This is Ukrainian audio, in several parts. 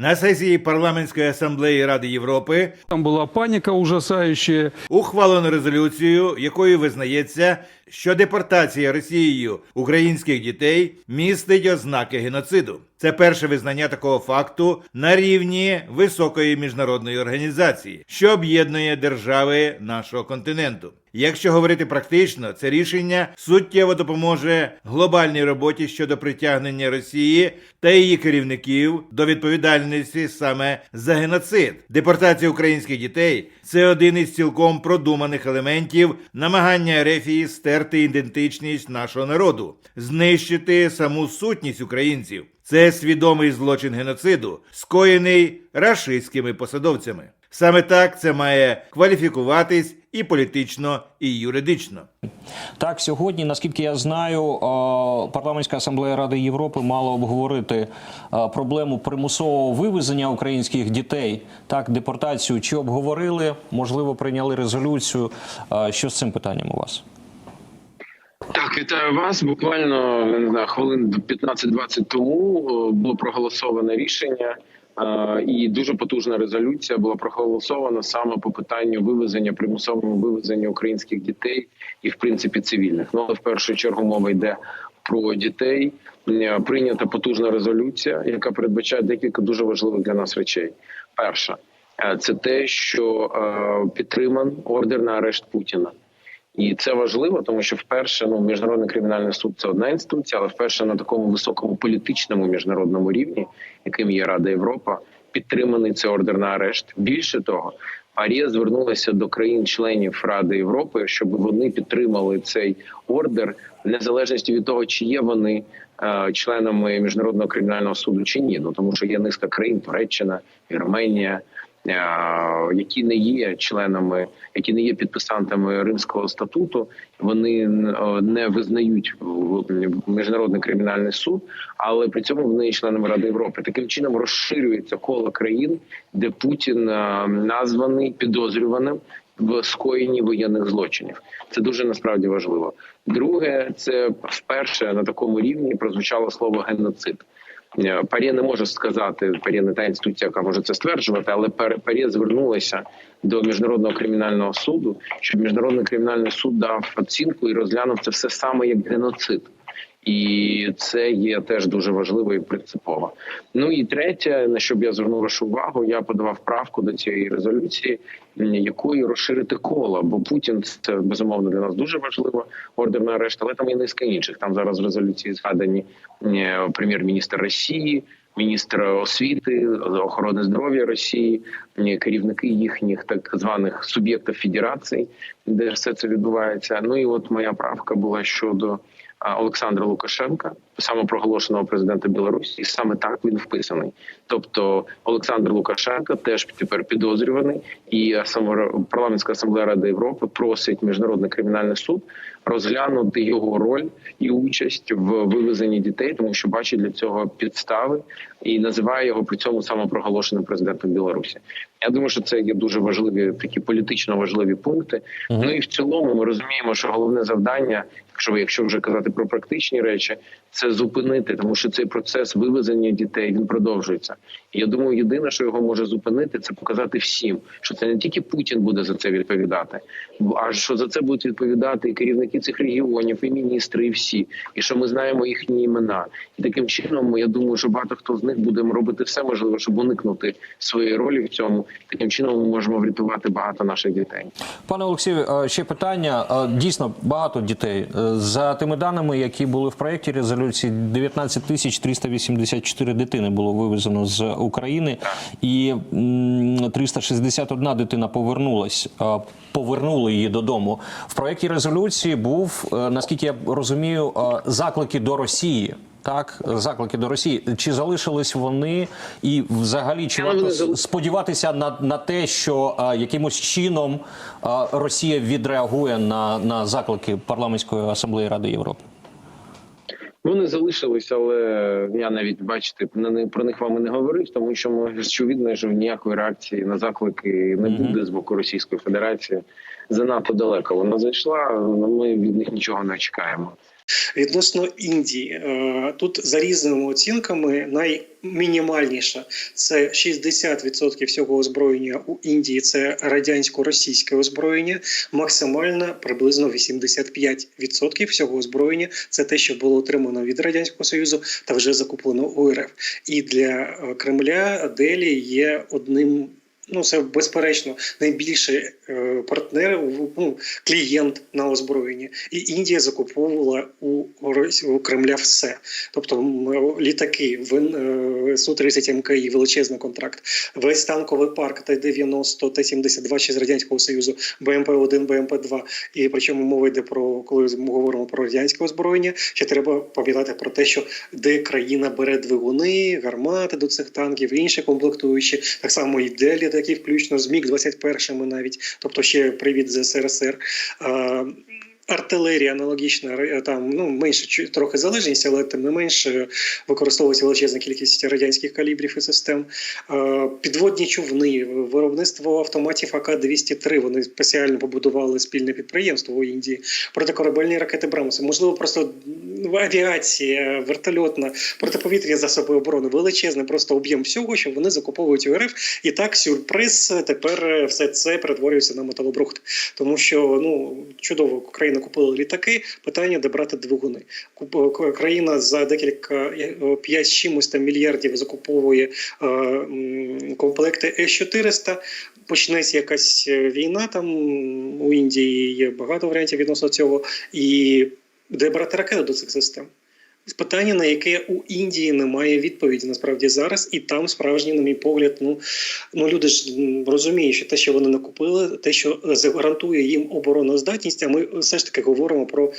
На сесії парламентської асамблеї Ради Європи Там была паника ужасающая. ухвалено резолюцію, якою визнається, що депортація Росією українських дітей містить ознаки геноциду. Це перше визнання такого факту на рівні високої міжнародної організації, що об'єднує держави нашого континенту. Якщо говорити практично, це рішення суттєво допоможе глобальній роботі щодо притягнення Росії та її керівників до відповідальності саме за геноцид. Депортація українських дітей це один із цілком продуманих елементів намагання Ерефії стерти ідентичність нашого народу, знищити саму сутність українців. Це свідомий злочин геноциду, скоєний рашистськими посадовцями. Саме так це має кваліфікуватись і політично, і юридично. Так, сьогодні, наскільки я знаю, е, парламентська асамблея Ради Європи мала обговорити е, проблему примусового вивезення українських дітей. Так, депортацію чи обговорили, можливо, прийняли резолюцію. Е, Що з цим питанням у вас? Так, вітаю вас. Буквально не знаю, хвилин 15-20 тому було проголосоване рішення, і дуже потужна резолюція була проголосована саме по питанню вивезення примусовому вивезення українських дітей і, в принципі, цивільних. Ну але в першу чергу мова йде про дітей. Е, Прийнята потужна резолюція, яка передбачає декілька дуже важливих для нас речей. Перша е, це те, що е, підтриман ордер на арешт Путіна. І це важливо, тому що вперше ну міжнародний кримінальний суд це одна інституція, але вперше на такому високому політичному міжнародному рівні, яким є Рада Європа, підтриманий цей ордер на арешт. Більше того, Арія звернулася до країн-членів Ради Європи, щоб вони підтримали цей ордер, незалежності від того, чи є вони е, членами міжнародного кримінального суду чи ні. Ну тому що є низка країн Туреччина, Вірменія. Е, Які не є членами, які не є підписантами Римського статуту, вони е, не визнають міжнародний кримінальний суд, але при цьому вони є членами Ради Європи. Таким чином розширюється коло країн, де Путін е, названий підозрюваним в скоєнні воєнних злочинів. Це дуже насправді важливо. Друге, це вперше на такому рівні прозвучало слово геноцид. Е, Парі не може сказати, Парі не та інституція, яка може це стверджувати, але Пар- Парі звернулася до міжнародного кримінального суду, щоб міжнародний кримінальний суд дав оцінку і розглянув це все саме як геноцид. І це є теж дуже важливо і принципово. Ну і третє, на що б я звернув вашу увагу, я подавав правку до цієї резолюції, якою розширити коло. Бо Путін це безумовно для нас дуже важливо. Ордер на арешт, але там і низка інших. Там зараз в резолюції згадані е, прем'єр-міністр Росії. Міністр освіти, охорони здоров'я Росії, е, керівники їхніх так званих суб'єктів федерацій, де все це відбувається. Ну і от моя правка була щодо Олександра Лукашенка, самопроголошеного президента Білорусі, і саме так він вписаний. Тобто Олександр Лукашенко теж тепер підозрюваний, і парламентська асамблея Ради Європи просить міжнародний кримінальний суд розглянути його роль і участь в вивезенні дітей, тому що бачить для цього підстави і називає його при цьому самопроголошеним президентом Білорусі. Я думаю, що це є дуже важливі такі політично важливі пункти. Ну і в цілому ми розуміємо, що головне завдання, якщо якщо вже казати про практичні речі, це зупинити, тому що цей процес вивезення дітей він продовжується. І я думаю, єдине, що його може зупинити, це показати всім, що це не тільки Путін буде за це відповідати, а що за це будуть відповідати і керівники цих регіонів, і міністри, і всі, і що ми знаємо їхні імена. І таким чином, я думаю, що багато хто з них буде робити все можливе, щоб уникнути своєї ролі в цьому. Таким чином, ми можемо врятувати багато наших дітей. Пане Олексію, е, ще питання. Е, Дійсно, багато дітей. Е, За тими даними, які були в проєкті резолюції, 19 тисяч 384 дитини було вивезено з України, і м, 361 дитина повернулась, повернули її додому. В проєкті резолюції був, наскільки я розумію, заклики до Росії. Так, заклики до Росії. Чи залишились вони, і взагалі чи варто сподіватися на, на те, що а, якимось чином а, Росія відреагує на, на заклики парламентської асамблеї Ради Європи? Вони залишились, але я навіть бачите, про них вам і не говорив, тому що ми очевидно, що ніякої реакції на заклики не буде з боку Російської Федерації. Занадто далеко вона зайшла. Ми від них нічого не чекаємо. Відносно Індії, е, тут за різними оцінками наймінімальніша це 60% всього озброєння у Індії. Це радянсько-російське озброєння, максимально приблизно 85% всього озброєння. Це те, що було отримано від радянського союзу та вже закуплено у РФ. І для е, Кремля Делі є одним. Ну, це безперечно найбільший е, партнер, ну, клієнт на озброєння. І Індія закуповувала у, у Кремля все. Тобто літаки, вин, е, Су-30 МКІ, величезний контракт, весь танковий парк Т-90, Т-72 ще з Радянського Союзу, БМП-1, БМП-2. І причому мова йде про, коли ми говоримо про радянське озброєння, ще треба пам'ятати про те, що де країна бере двигуни, гармати до цих танків, інші комплектуючі, так само і делі, такі включно з Міг-21 навіть, тобто ще привід з СРСР. Артилерія аналогічна там ну менше трохи залежність, але тим не менше використовується величезна кількість радянських калібрів і систем. Е, Підводні човни, виробництво автоматів АК-203, Вони спеціально побудували спільне підприємство у Індії. Протикорабельні ракети Брамуси. Можливо, просто авіація, вертольотна, протиповітряні засоби оборони. Величезний просто об'єм всього, що вони закуповують у РФ. І так сюрприз. Тепер все це перетворюється на металобрухт. Тому що ну чудово, Україна купила літаки. Питання, де брати двигуни. Країна за декілька е, 5 з чимось там мільярдів закуповує е, комплекти С-400. Почнеться якась е, війна там у Індії. Є багато варіантів відносно цього. І де брати ракети до цих систем? Питання, на яке у Індії немає відповіді насправді зараз, і там справжній, на мій погляд, ну ну люди ж розуміють, що те, що вони накупили, те, що гарантує їм обороноздатність. А ми все ж таки говоримо про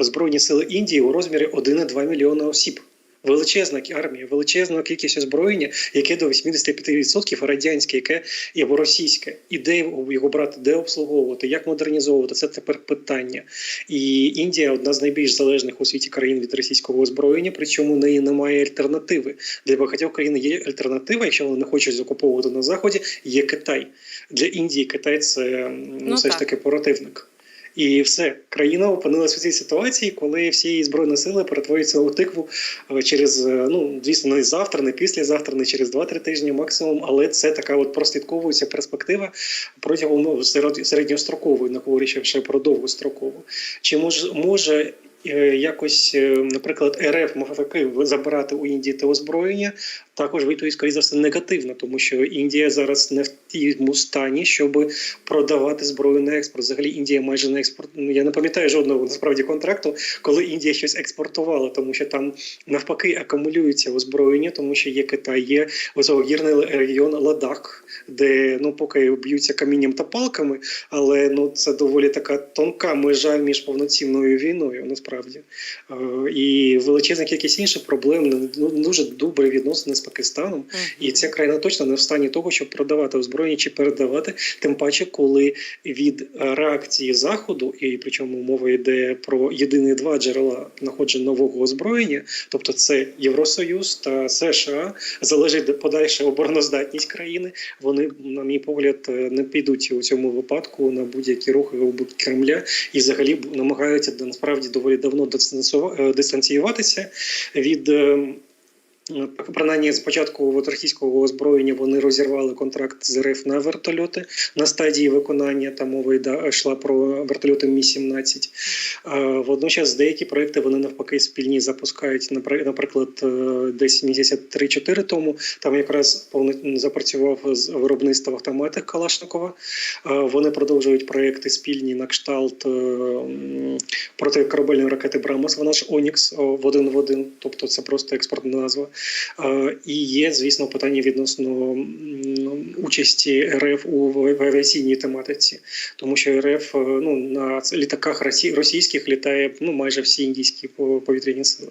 збройні сили Індії у розмірі 1,2 мільйона осіб. Величезна армія, величезна кількість озброєння, яке до 85% радянське, яке або російське. І де його брати, де обслуговувати, як модернізовувати це тепер питання. І Індія одна з найбільш залежних у світі країн від російського озброєння, причому в неї немає альтернативи. Для багатьох країн є альтернатива, якщо вони не хочуть закуповувати на заході, є Китай. Для Індії Китай це Ну, все ж таки противник. І все, країна опинилася в цій ситуації, коли всі її збройні сили перетворюються у тикву е, через, е, ну звісно, не завтра, не післязавтра, не через 2-3 тижні максимум. Але це така от прослідковується перспектива протягом ну, середньострокової, не говорячи ще про довгострокову. Чи може може е, якось, наприклад, РФ навпаки забирати у Індії те озброєння? Також відповідь, скоріше за все, негативна, тому що Індія зараз не в тій стані, щоб продавати зброю на експорт. Взагалі Індія майже не експорт. ну, Я не пам'ятаю жодного насправді контракту, коли Індія щось експортувала, тому що там навпаки акумулюється озброєння, тому що є Китай, є високогірний регіон Ладах, де ну поки б'ються камінням та палками, але ну це доволі така тонка межа між повноцінною війною, насправді. Е, І величезна кількість інших проблем, ну, дуже добрі відносини з Пакистаном. І ця країна точно не в стані того, щоб продавати озброєння чи передавати, тим паче, коли від реакції заходу, і причому мова йде про єдині два джерела знаходження нового озброєння, тобто це Євросоюз та США, залежить подальша обороноздатність країни. Вони, на мій погляд, не підуть у цьому випадку на будь-які рухи у бік Кремля і взагалі намагаються насправді доволі давно е, дистанціюватися від. Е, Принаймні, з початку от російського озброєння вони розірвали контракт з РФ на вертольоти на стадії виконання. Там мова йшла про вертольоти Мі 17 Водночас деякі проекти вони навпаки спільні запускають. Напри- Наприклад, е, десь місяця 3-4 тому там якраз запрацював з виробництва автоматів Калашникова. Вони продовжують проекти спільні на кшталт е, протикорабельної ракети Брамос. Вона ж Онікс в один в один, тобто це просто експортна назва. І є, звісно, питання відносно участі РФ у авіаційній тематиці, тому що РФ е, ну на літаках росі- російських літає ну майже всі індійські по- повітряні сили.